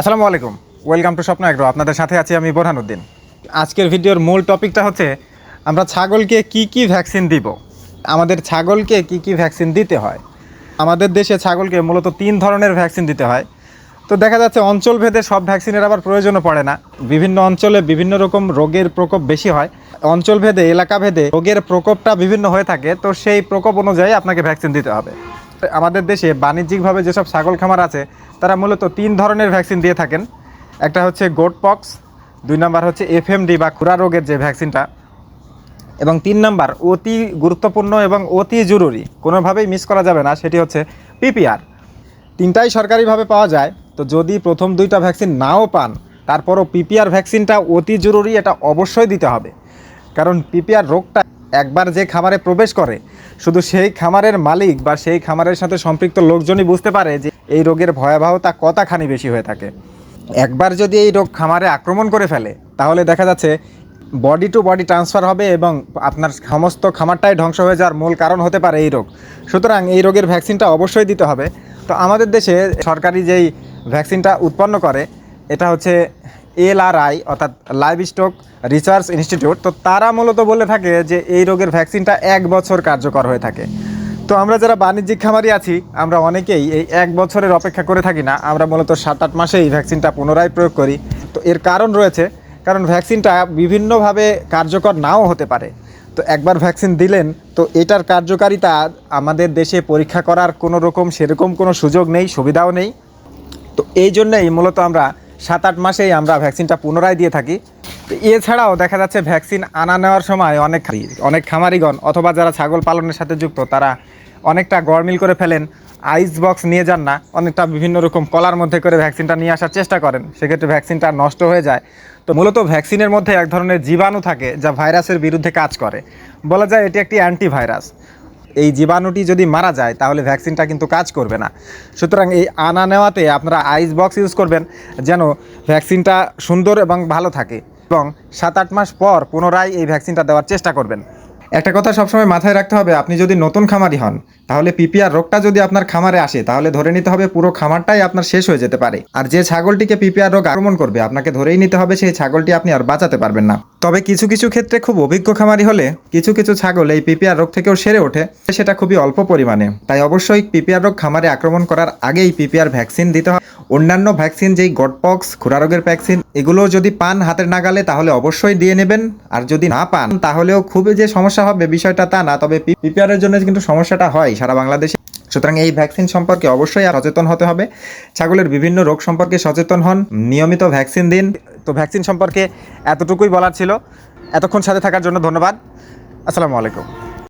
আসসালামু আলাইকুম। Welcome to Swapna agro. আপনাদের সাথে আছি আমি বোরহানুদ্দিন। আজকের ভিডিওর মূল টপিকটা হচ্ছে, আমরা ছাগলকে কি কি ভ্যাকসিন দিব? আমাদের ছাগলকে কি কি ভ্যাকসিন দিতে হয়? আমাদের দেশে ছাগলকে মূলত তিন ধরনের ভ্যাকসিন দিতে হয়। তো দেখা যাচ্ছে, অঞ্চল ভেদে সব ভ্যাকসিনের আবার প্রয়োজনও পড়ে না। বিভিন্ন অঞ্চলে বিভিন্ন রকম রোগের প্রকোপ বেশি হয়। অঞ্চল ভেদে, এলাকা ভেদে রোগের প্রকোপটা বিভিন্ন হয়ে থাকে। তো সেই প্রকোপ অনুযায়ী আপনাকে ভ্যাকসিন দিতে হবে। আমাদের দেশে বাণিজ্যিকভাবে যেসব ছাগল খামার আছে তারা মূলত তিন ধরনের ভ্যাকসিন দিয়ে থাকেন। একটা হচ্ছে গোট পক্স, দুই নাম্বার হচ্ছে এফএমডি বা খুরা রোগের যে ভ্যাকসিনটা, এবং তিন নম্বর অতি গুরুত্বপূর্ণ এবং অতি জরুরি, কোনোভাবেই মিস করা যাবে না, সেটি হচ্ছে পিপিআর। তিনটাই সরকারিভাবে পাওয়া যায়, তো যদি প্রথম দুইটা ভ্যাকসিন নাও পান, তারপরও পিপিআর ভ্যাকসিনটা অতি জরুরি, এটা অবশ্যই দিতে হবে। কারণ পিপিআর রোগটা একবার যে খামারে প্রবেশ করে, শুধু সেই খামারের মালিক বা সেই খামারের সাথে সম্পৃক্ত লোকজনই বুঝতে পারে যে এই রোগের ভয়াবহতা কতখানি বেশি হয়ে থাকে? একবার যদি এই রোগ খামারে আক্রমণ করে ফেলে, তাহলে দেখা যাচ্ছে বডি টু বডি ট্রান্সফার হবে এবং আপনার সমস্ত খামারটাই ধ্বংস হয়ে যাওয়ার মূল কারণ হতে পারে এই রোগ। সুতরাং এই রোগের ভ্যাকসিনটা অবশ্যই দিতে হবে। তো আমাদের দেশে সরকারি যেই ভ্যাকসিনটা উৎপন্ন করে, এটা হচ্ছে এলআরআই অর্থাৎ লাইভ স্টক রিসার্চ ইনস্টিটিউট। তো তারা মূলত বলে থাকে যে এই রোগের ভ্যাকসিনটা এক বছর কার্যকর হয়ে থাকে। তো আমরা যারা বাণিজ্যিক খামারি আছি, আমরা অনেকেই এই এক বছরের অপেক্ষা করে থাকি না। আমরা মূলত সাত আট মাসে এই ভ্যাকসিনটা পুনরায় প্রয়োগ করি। তো এর কারণ রয়েছে, কারণ ভ্যাকসিনটা বিভিন্নভাবে কার্যকর নাও হতে পারে। তো একবার ভ্যাকসিন দিলেন, তো এটার কার্যকারিতা আমাদের দেশে পরীক্ষা করার কোনো রকম সেরকম কোনো সুযোগ নেই, সুবিধাও নেই। তো এই জন্যই মূলত আমরা সাত আট মাসেই আমরা ভ্যাকসিনটা পুনরায় দিয়ে থাকি। এছাড়াও দেখা যাচ্ছে ভ্যাকসিন আনা নেওয়ার সময় অনেক অনেক খামারিগণ অথবা যারা ছাগল পালনের সাথে যুক্ত, তারা অনেকটা গড়মিল করে ফেলেন, আইস বক্স নিয়ে যান না, অনেকটা বিভিন্ন রকম কলার মধ্যে করে ভ্যাকসিনটা নিয়ে আসার চেষ্টা করেন, সেক্ষেত্রে ভ্যাকসিনটা নষ্ট হয়ে যায়। তো মূলত ভ্যাকসিনের মধ্যে এক ধরনের জীবাণু থাকে যা ভাইরাসের বিরুদ্ধে কাজ করে। বলা যায় এটি একটি অ্যান্টিভাইরাস। এই জীবাণুটি যদি মারা যায়, তাহলে ভ্যাকসিনটা কিন্তু কাজ করবে না। সুতরাং এই আনা নেওয়াতে আপনারা আইস বক্স ইউজ করবেন, যেন ভ্যাকসিনটা সুন্দর এবং ভালো থাকে এবং সাত আট মাস পর পুনরায় এই ভ্যাকসিনটা দেওয়ার চেষ্টা করবেন। একটা কথা সবসময় মাথায় রাখতে হবে, আপনি যদি নতুন খামারি হন, তাহলে পিপিআর রোগটা যদি আপনার খামারে আসে, তাহলে ধরে নিতে হবে পুরো খামারটাই আপনার শেষ হয়ে যেতে পারে। আর যে ছাগলটিকে পিপিআর রোগ আক্রমণ করবে, আপনাকে ধরেই নিতে হবে সেই ছাগলটি আপনি আর বাঁচাতে পারবেন না। তবে কিছু কিছু ক্ষেত্রে খুব অভিজ্ঞ খামারি হলে কিছু কিছু ছাগল এই পিপিআর রোগ থেকেও সেরে ওঠে, সেটা খুবই অল্প পরিমাণে। তাই অবশ্যই পিপিআর রোগ খামারে আক্রমণ করার আগেই পিপিআর ভ্যাকসিন দিতে হয় অন্যান্য ভ্যাকসিন যেই গটপক্স খুরা রোগের ভ্যাকসিন এগুলো যদি পান হাতের নাগালে, তাহলে অবশ্যই দিয়ে নেবেন। আর যদি না পান, তাহলেও খুবই যে সমস্যা হবে, বিষয়টা তা না, তবে পিপিআর এর জন্য কিন্তু সমস্যাটা হয় সারা বাংলাদেশে। সুতরাং এই ভ্যাকসিন সম্পর্কে অবশ্যই সচেতন হতে হবে। ছাগলের বিভিন্ন রোগ সম্পর্কে সচেতন হন, নিয়মিত ভ্যাকসিন দিন। তো ভ্যাকসিন সম্পর্কে এতটুকুই বলার ছিল। এতক্ষণ সাথে থাকার জন্য ধন্যবাদ। আসসালামু আলাইকুম।